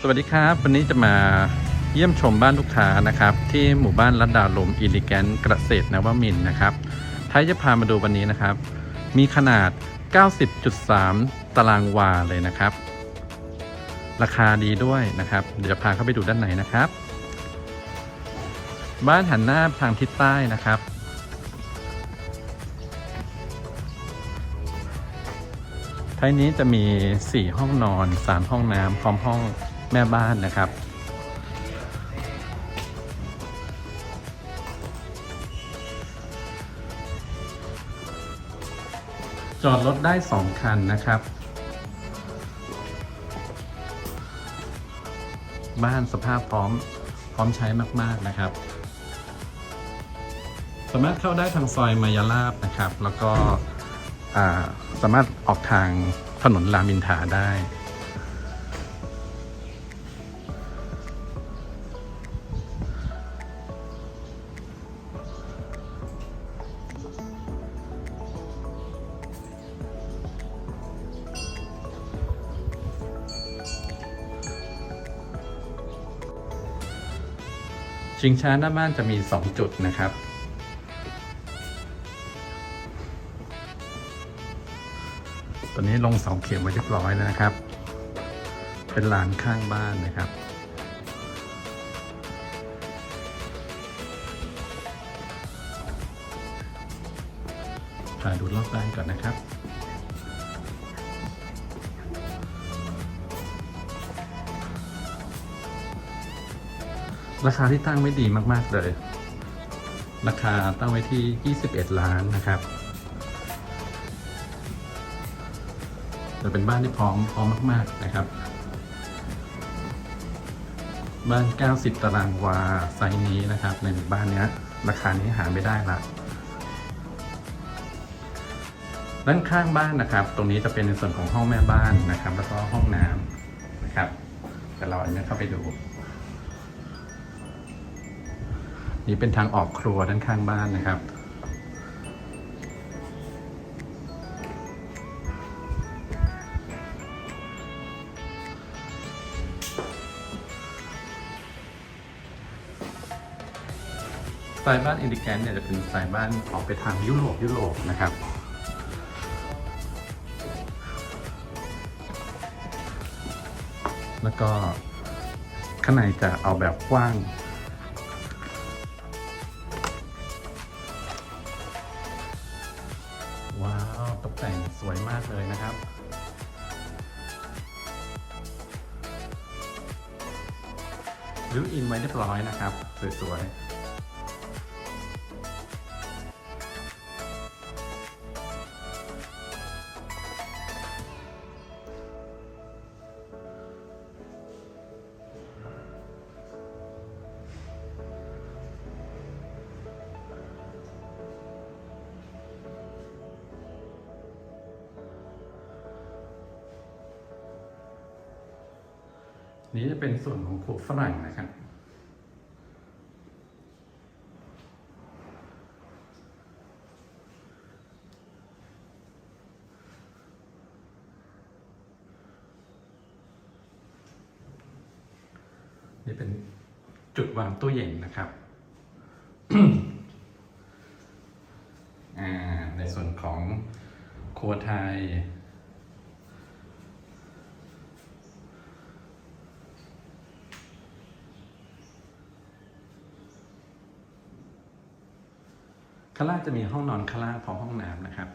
สวัสดีครับ วันนี้จะมาเยี่ยมชมบ้านลูกค้านะครับ ที่หมู่บ้านรัดดาลมอิลิแกนเกษตรนวมินทร์นะครับท้ายจะพามาดูวันนี้นะครับ มีขนาด 90.3 ตารางวาเลยนะครับ ราคาดีด้วยนะครับ เดี๋ยวจะพาเข้าไปดูด้านในนะครับ บ้านหันหน้าทางทิศใต้นะครับท้ายนี้จะมี 4 ห้องนอน 3 ห้องน้ำพร้อมห้อง แม่บ้านนะครับ จอดรถได้ 2 คันนะครับ บ้านสภาพพร้อมพร้อมใช้มาก ๆ นะครับ สามารถเข้าได้ทางซอยมายาลาบนะครับ แล้วก็สามารถออกทางถนนรามินทาได้ ชิงช้าหน้าบ้านจะมี 2 จุดนะครับ ตอนนี้ลงเสาเข็มไว้เรียบร้อยแล้วนะครับ เป็นลานข้างบ้านนะครับาดูรอบบ้านก่อนนะครับ ราคาที่ตั้งไว้ดีมาก ๆ เลย ราคาตั้งไว้ที่ 21 ล้านนะครับจะเป็นบ้านที่พร้อมพร้อมมาก ๆ นะครับ บ้าน 90 ตารางวาไซส์นี้นะครับ ในหมู่บ้านนี้ราคานี้หาไม่ได้ละด้านข้างบ้านนะครับ ตรงนี้จะเป็นในส่วนของห้องแม่บ้านนะครับ แล้วก็ห้องน้ำนะครับเดี๋ยวเราอันนี้เข้าไปดู นี่เป็นทางออกครัวด้านข้างบ้านนะครับ สไตล์บ้านอินดิแกนเนี่ยจะเป็นสไตล์บ้านออกไปทางยุโรปยุโรปนะครับแล้วก็ข้างในจะเอาแบบกว้างากเลยนะครับวิวอินไว้เรียบร้อยนะครับ สวยๆ นี่จะเป็นส่วนของครัวฝรั่งนะครับ นี่เป็นจุดวางตู้เย็นนะครับในส่วนของครัวไทย ข้างล่างจะมีห้องนอนข้างล่างพร้อมห้องน้ำนะครับ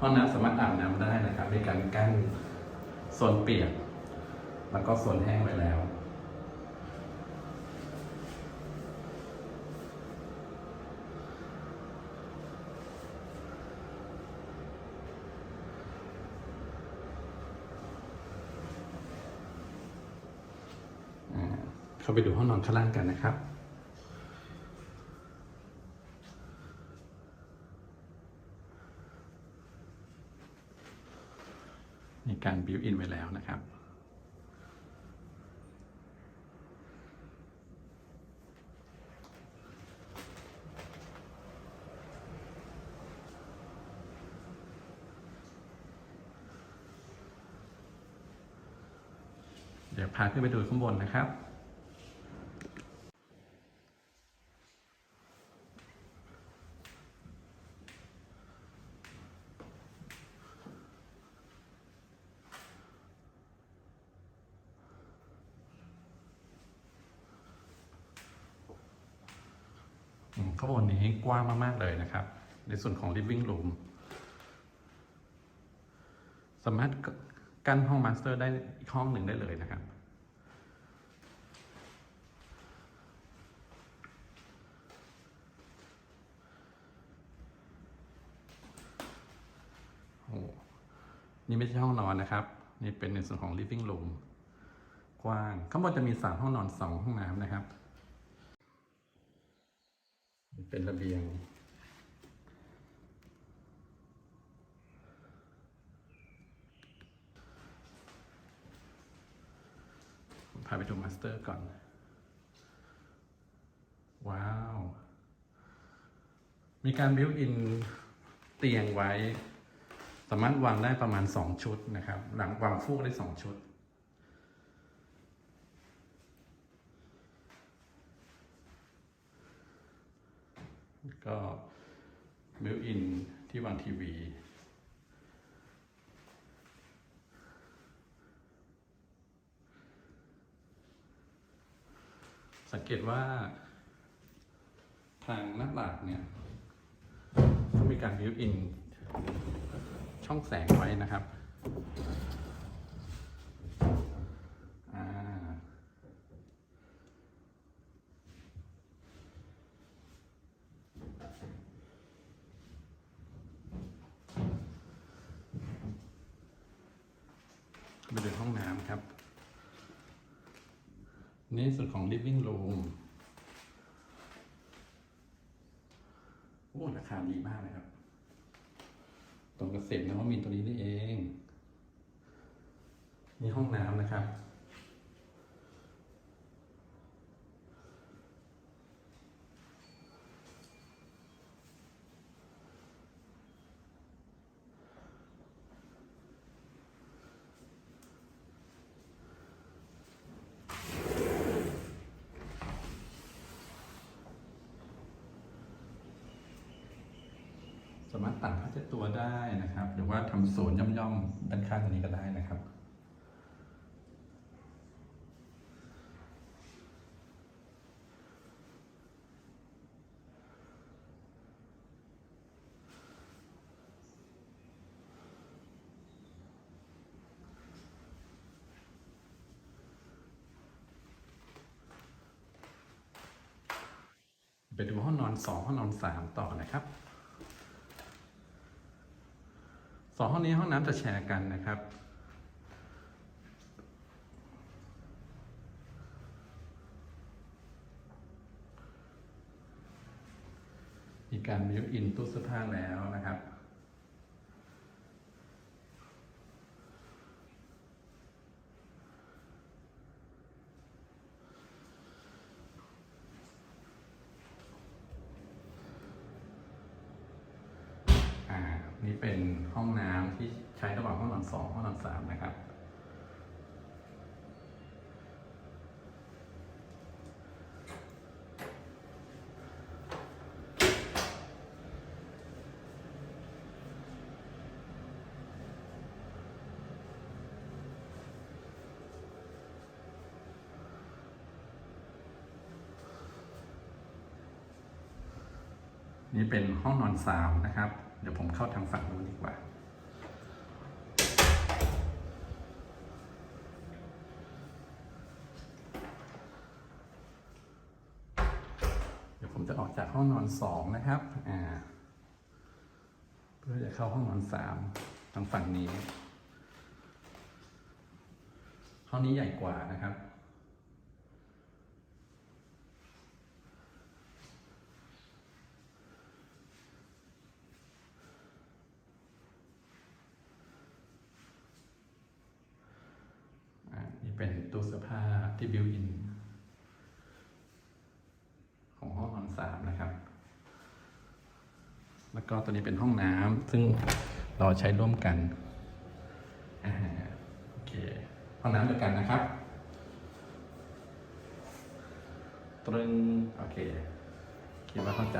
ห้องน้ำสามารถอาบน้ำได้นะครับมีการกั้นโซนเปียก แล้วก็โซนแห้งไว้แล้ว เข้าไปดูห้องนอนข้างล่างกันนะครับ ในการบิวอินไว้แล้วนะครับเดี๋ยวพาขึ้นไปดูข้างบนนะครับ ข้างบนนี้กว้างมาก ๆ เลยนะครับ ในส่วนของ living room สามารถกั้นห้องมาสเตอร์ได้อีกห้องหนึ่งได้เลยนะครับโอ้นี่ไม่ใช่ห้องนอนนะครับ นี่เป็นในส่วนของ living room กว้าง ข้างบนจะมีสามห้องนอนสองห้องน้ำนะครับ เป็นระเบียง พาไปดูมาสเตอร์ก่อน ว้าว มีการบิวอินเตียงไว้ สามารถวางได้ประมาณ 2 ชุดนะครับ หลังวางฟูกได้ 2 ชุด ก็บิวอินที่วางทีวี สังเกตว่า ทางหน้าหลักเนี่ยเขามีการบิวอินช่องแสงไว้นะครับ ไปดูห้องน้ำครับ นี่ส่วนของ living room โอ้ราคาดีมากนะครับ ตรงเกษตรนวมินทร์ตัวนี้นี่เอง นี่ห้องน้ำนะครับ สามารถตัดผ้าเช็ดตัวได้นะครับ หรือว่าทำโซนย่อมๆด้านข้างตรงนี้ก็ได้นะครับ ไปดูห้องนอนสองห้องนอนสามต่อนะครับ สองห้องนี้ห้องน้ำจะแชร์กันนะครับ มีการมิวอินตู้เสื้อผ้าแล้วนะครับ อ่า นี่เป็นห้องน้ำที่ใช้ระหว่างห้ องนสองห้องนอนสามนะครับ นี่เป็นห้องนอนสามนะครับ เดี๋ยวผมเข้าทางฝั่งนู้นดีกว่า เดี๋ยวผมจะออกจาก ห้องนอนสองนะครับอ่าเพื่อจะเข้าห้องนอนสามทางฝั่งนี้ ห้องนี้ใหญ่กว่านะครับนี่เป็นตู้เสื้อผ้าที่บิวอิน แล้วก็ตัวนี้เป็นห้องน้ำซึ่งเราใช้ร่วมกันอโอเคห้องน้ำเดียวกันนะครับตรึงโอเค คิดว่าเข้าใจ